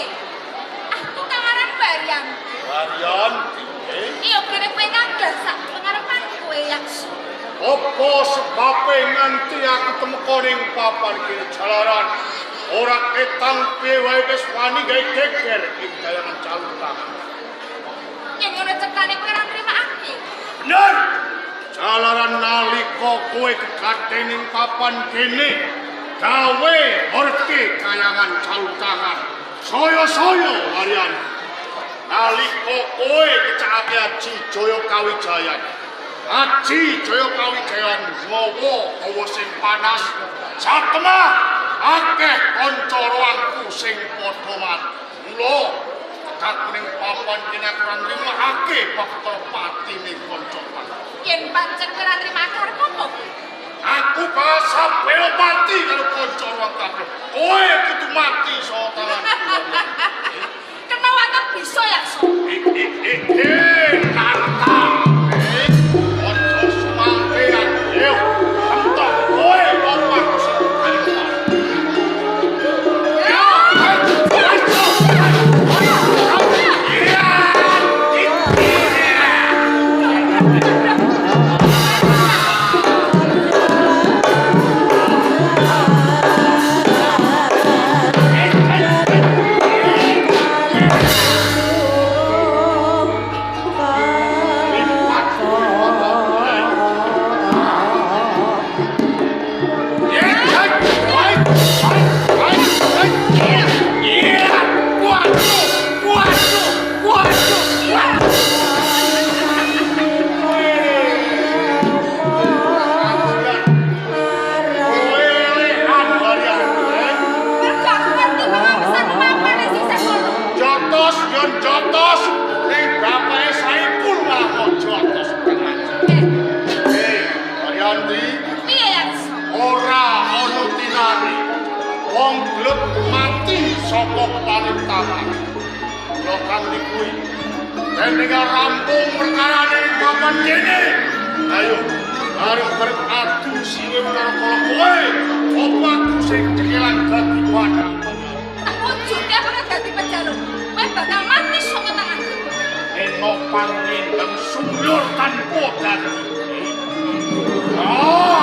Diserawungke. Aku kangaran Baryang. Varian eh? Iya kene kowe ngandel sak pengarepan kowe yang Apa sebabe nganti aku temeka ning papan kene jalaran? Ora ketang piye wae wis wani gawe geger ing kayangan cawang. yang ngono cekane kowe ora nrimakake. Bener. Jalaran nalika kowe kegatening papan kene, gawe horti kayangan caluntangan. Saya-saya varian. Nalika kowe dicakake Aji Jaya Kawijayan. Aji Jaya Kawijayan mawa hawa sing panas. Satemah akeh kanca roangku sing padha mati. Mula kakuning papan kene aku ora nrimake bakal pati Basa pati karo kanca ruang kabeh. Kowe kudu mati so tangan. Kena watak bisa ya, So. Ik ik ik eh Dene rampung perkarane papan kene. Ayo, bareng-bareng adu siwe karo kala kowe. Opaku sing cekelan dadi padang. Tak wujudke aku nek dadi pejaluk. Kowe bakal mati saka tanganku. Eno panglindang sulur tanpa dadi. Ah!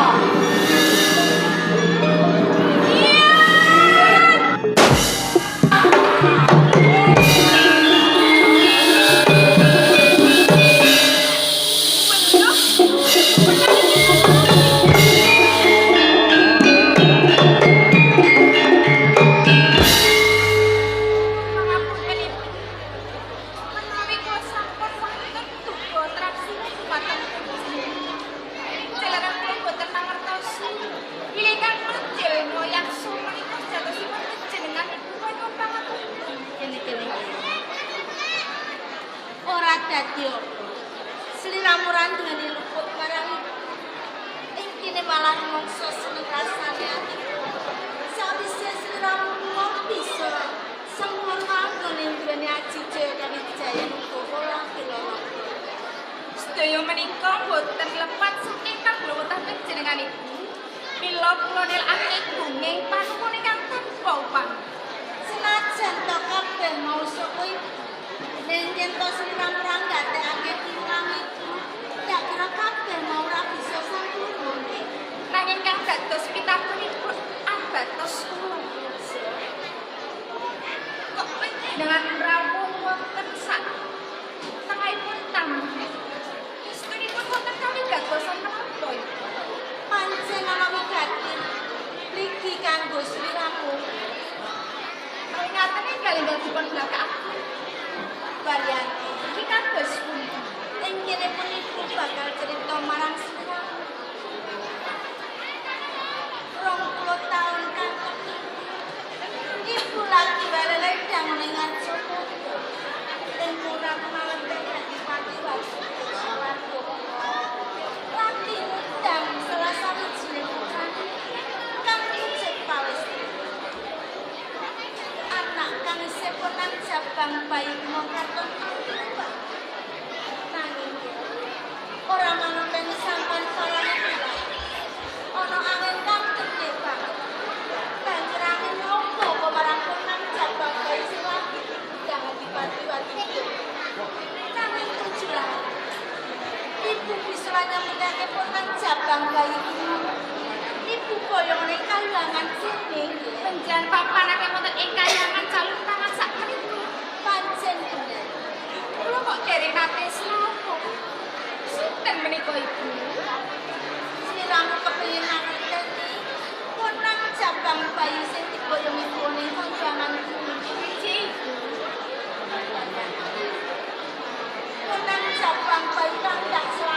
Sedaya menika boten lepat saking kaglawatan panjenenganipun. Mila kula nilakake gunging panuwun ingkang tanpa upami. Senajan to kabeh mau sapa iku. Ning yen to sliramu ra ngatekake tilang iku, tak kira kabeh mau ora bisa sampurna. Nanging kang dados pitatunipun abatos kula. Kok panjenengan rawuh wonten sak tengahipun tamu. Pansa na kami kat. Pansa na kami kat. sehat selalu sinten menika ibu. Sirang kepenak teni punang jambang bayi sing diboyo mikone kancanan cuci ibu punang jambang bayi kang dak selalu